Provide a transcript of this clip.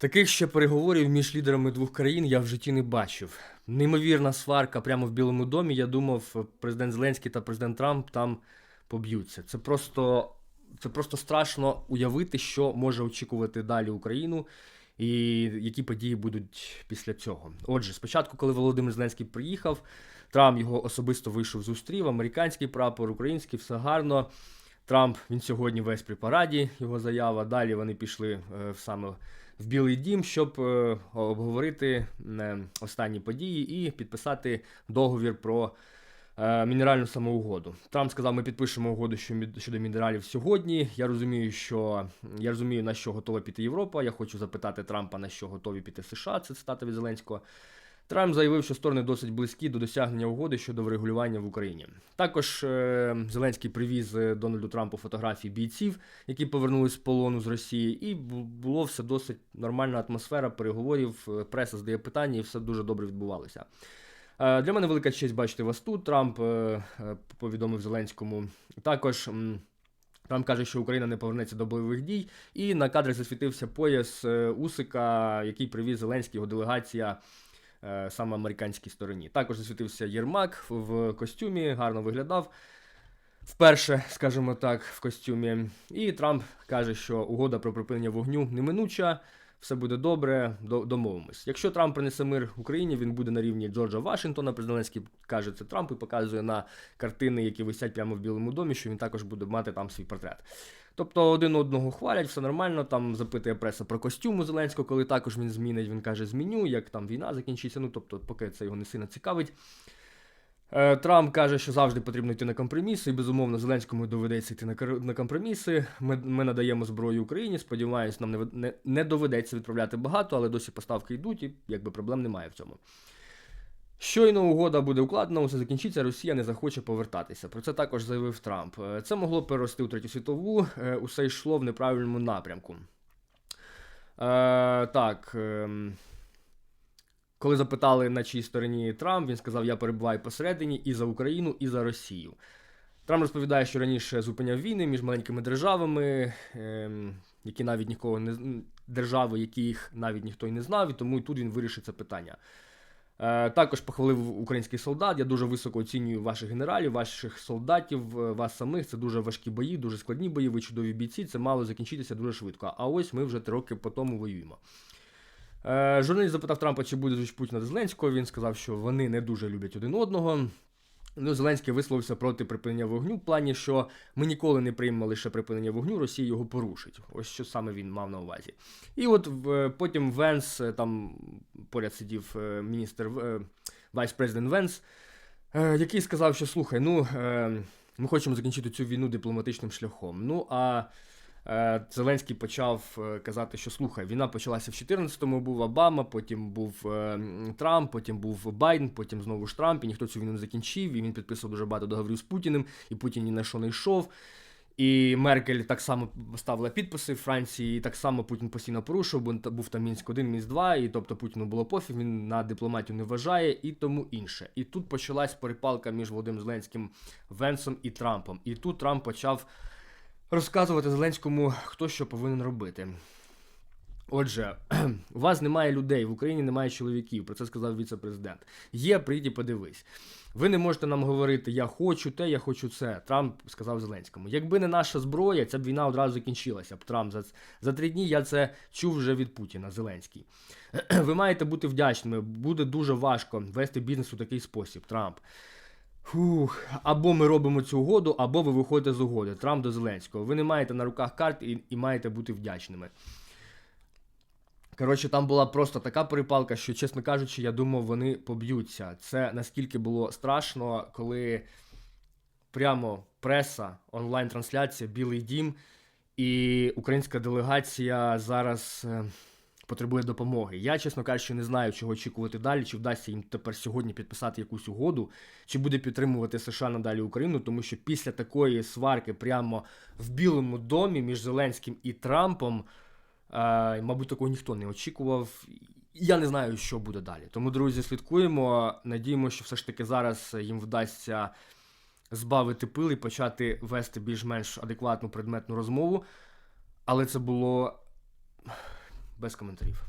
Таких ще переговорів між лідерами двох країн я в житті не бачив. Неймовірна сварка прямо в Білому домі. Я думав, президент Зеленський та президент Трамп там поб'ються. Це просто, це просто страшно уявити, що може очікувати далі Україну і які події будуть після цього. Отже, спочатку, коли Володимир Зеленський приїхав, Трамп його особисто вийшов зустрів, американський прапор, український, все гарно. Трамп він сьогодні весь при параді, його заява. Далі вони пішли е, в саме в Білий Дім, щоб е, обговорити е, останні події і підписати договір про е, мінеральну самоугоду. Трамп сказав, ми підпишемо угоду щодо мінералів сьогодні. Я розумію, що я розумію, на що готова піти Європа. Я хочу запитати Трампа, на що готові піти США. Це цитата від Зеленського. Трамп заявив, що сторони досить близькі до досягнення угоди щодо врегулювання в Україні. Також е, Зеленський привіз е, Дональду Трампу фотографії бійців, які повернулись з полону з Росії, і було все досить нормальна атмосфера переговорів. е, Преса здає питання, і все дуже добре відбувалося. Для мене велика честь бачити вас тут. Трамп повідомив Зеленському. Також. Трамп каже, що Україна не повернеться до бойових дій, і на кадрах засвітився пояс Усика, який привіз Зеленський, його делегація саме американській стороні. Також засвітився Єрмак в костюмі, гарно виглядав. Вперше, скажімо так, в костюмі. І Трамп каже, що угода про припинення вогню неминуча, все буде добре, домовимось. Якщо Трамп принесе мир Україні, він буде на рівні Джорджа Вашингтона. Президент Зеленський каже це Трамп і показує на картини, які висять прямо в Білому домі, що він також буде мати там свій портрет. Тобто один одного хвалять, все нормально. Там запитує преса про костюм у Зеленського, коли також він змінить. Він каже, зміню, як там війна закінчиться. Ну тобто, поки це його не сильно цікавить. Е, Трамп каже, що завжди потрібно йти на компроміси, і безумовно Зеленському доведеться йти на, компроміси. Ми, ми надаємо зброю Україні. Сподіваюсь, нам не, не, не доведеться відправляти багато, але досі поставки йдуть, і якби проблем немає в цьому. Щойно угода буде укладена, усе закінчиться, Росія не захоче повертатися. Про це також заявив Трамп. Е, Це могло перерости у третю світову, е, усе йшло в неправильному напрямку. Е, так. Коли запитали, на чиїй стороні Трамп, він сказав: Я перебуваю посередині і за Україну, і за Росію. Трамп розповідає, що раніше зупиняв війни між маленькими державами, ем, які навіть нікого не держави, яких навіть ніхто й не знав, і тому і тут він вирішить це питання. Е, також похвалив український солдат. Я дуже високо оцінюю ваших генералів, ваших солдатів, е, вас самих. Це дуже важкі бої, дуже складні бої. Ви чудові бійці. Це мало закінчитися дуже швидко. А ось ми вже три роки по тому воюємо. Е, журналіст запитав Трампа, чи буде зустріч Путіна та Зеленського. Він сказав, що вони не дуже люблять один одного. Ну, Зеленський висловився проти припинення вогню в плані, що ми ніколи не приймемо лише припинення вогню, Росія його порушить. Ось що саме він мав на увазі. І от в, потім Венс, е, там поряд сидів е, міністр е, вайс-президент Венс, е, який сказав, що слухай, ну е, ми хочемо закінчити цю війну дипломатичним шляхом. Ну а е, Зеленський почав е, казати, що слухай, війна почалася в 14-му, був Обама, потім був е, Трамп, потім був Байден, потім знову ж Трамп, і ніхто цю війну не закінчив, і він підписував дуже багато договорів з Путіним, і Путін ні на що не йшов. І Меркель так само ставила підписи в Франції, і так само Путін постійно порушив, бо був там Мінськ 1, Мінськ 2, і тобто Путіну було пофіг, він на дипломатію не вважає, і тому інше. І тут почалась перепалка між Володимиром Зеленським, Венсом і Трампом. І тут Трамп почав розказувати Зеленському, хто що повинен робити. Отже, у вас немає людей, в Україні немає чоловіків, про це сказав віце-президент. Є, прийди, подивись. Ви не можете нам говорити, я хочу те, я хочу це. Трамп сказав Зеленському. Якби не наша зброя, ця б війна одразу закінчилася б. Трамп за, за три дні я це чув вже від Путіна, Зеленський. Ви маєте бути вдячними. Буде дуже важко вести бізнес у такий спосіб. Трамп. Фух, або ми робимо цю угоду, або ви виходите з угоди. Трамп до Зеленського. Ви не маєте на руках карт і, і маєте бути вдячними. Коротше, там була просто така перепалка, що, чесно кажучи, я думав, вони поб'ються. Це наскільки було страшно, коли прямо преса, онлайн-трансляція, Білий Дім і українська делегація зараз е, потребує допомоги. Я, чесно кажучи, не знаю, чого очікувати далі, чи вдасться їм тепер сьогодні підписати якусь угоду, чи буде підтримувати США надалі Україну, тому що після такої сварки прямо в Білому домі між Зеленським і Трампом. Е, мабуть, такого ніхто не очікував. Я не знаю, що буде далі. Тому, друзі, слідкуємо. Надіємося, що все ж таки зараз їм вдасться збавити пил і почати вести більш-менш адекватну предметну розмову. Але це було basicamente deriva.